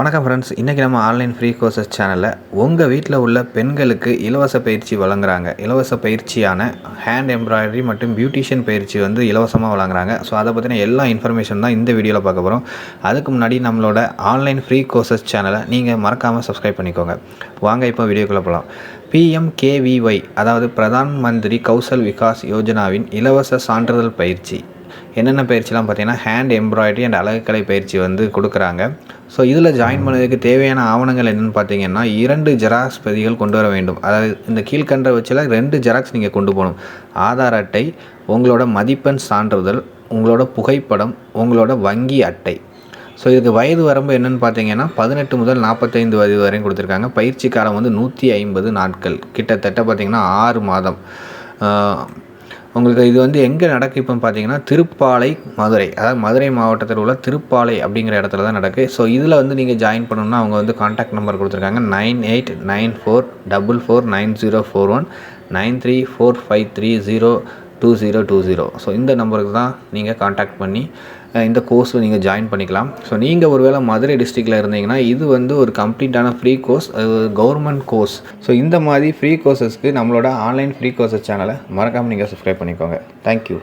வணக்கம் ஃப்ரெண்ட்ஸ் இன்றைக்கி நம்ம ஆன்லைன் ஃப்ரீ கோர்சஸ் சேனலில் உங்கள் வீட்டில் உள்ள பெண்களுக்கு இலவச பயிற்சி வழங்குறாங்க. இலவச பயிற்சியான ஹேண்ட் எம்ப்ராய்டரி மற்றும் பியூட்டிஷியன் பயிற்சி வந்து இலவசமாக வழங்குறாங்க. ஸோ அதை பற்றின எல்லா இன்ஃபர்மேஷன் தான் இந்த வீடியோவில் பார்க்க போகிறோம் அதுக்கு முன்னாடி நம்மளோட ஆன்லைன் ஃப்ரீ கோர்சஸ் சேனலை நீங்கள் மறக்காமல் சப்ஸ்கிரைப் பண்ணிக்கோங்க. வாங்க இப்போ வீடியோக்குள்ளே போகலாம் பிஎம்கேவிஒய் அதாவது பிரதான் மந்திரி கௌசல் விகாஸ் யோஜனாவின் இலவச சான்றிதழ் பயிற்சி. என்னென்ன பயிற்சிலாம் பார்த்தீங்கன்னா ஹேண்ட் எம்ப்ராய்டரி அண்ட் அழகுக்கலை பயிற்சி வந்து கொடுக்குறாங்க. ஸோ இதில் ஜாயின் பண்ணதுக்கு தேவையான ஆவணங்கள் என்னென்னு பார்த்தீங்கன்னா இரண்டு ஜெராக்ஸ் பிரதிகள் கொண்டு வர வேண்டும். அதாவது இந்த கீழ்கண்ட வச்சில் ரெண்டு ஜெராக்ஸ் நீங்கள் கொண்டு போகணும். ஆதார் அட்டை உங்களோட மதிப்பெண் சான்றிதழ் உங்களோட புகைப்படம் உங்களோட வங்கி அட்டை. ஸோ இதுக்கு வயது வரம்பு என்னென்னு பார்த்தீங்கன்னா பதினெட்டு முதல் நாற்பத்தைந்து வயது வரையும் கொடுத்துருக்காங்க. பயிற்சி காலம் வந்து நூற்றி ஐம்பது நாட்கள். கிட்டத்தட்ட பார்த்திங்கன்னா ஆறு மாதம். உங்களுக்கு இது வந்து எங்கே நடக்கு இப்போ பார்த்தீங்கன்னா திருப்பாலை மதுரை. அதாவது மதுரை மாவட்டத்தில் உள்ள திருப்பாலை அப்படிங்கிற இடத்துல தான் நடக்கு. ஸோ இதில் வந்து நீங்கள் ஜாயின் பண்ணணும்னா அவங்க வந்து காண்டாக்ட் நம்பர் கொடுத்துருக்காங்க. Nine eight nine four double four nine zero four one nine three four five three zero two zero two zero. So இந்த நம்பருக்கு தான் நீங்கள் காண்டாக்ட் பண்ணி இந்த கோர்ஸில் நீங்கள் ஜாயின் பண்ணிக்கலாம். ஸோ நீங்கள் ஒருவேளை மதுரை டிஸ்ட்ரிக்டில் இருந்தீங்கன்னா இது வந்து ஒரு கம்ப்ளீட்டான free course government course so இந்த மாதிரி ஃப்ரீ கோர்சஸ்க்கு நம்மளோட ஆன்லைன் ஃப்ரீ கோர்சஸ் சேனலை மறக்காமல் நீங்கள் சப்ஸ்கிரைப் பண்ணிக்கோங்க. தேங்க்யூ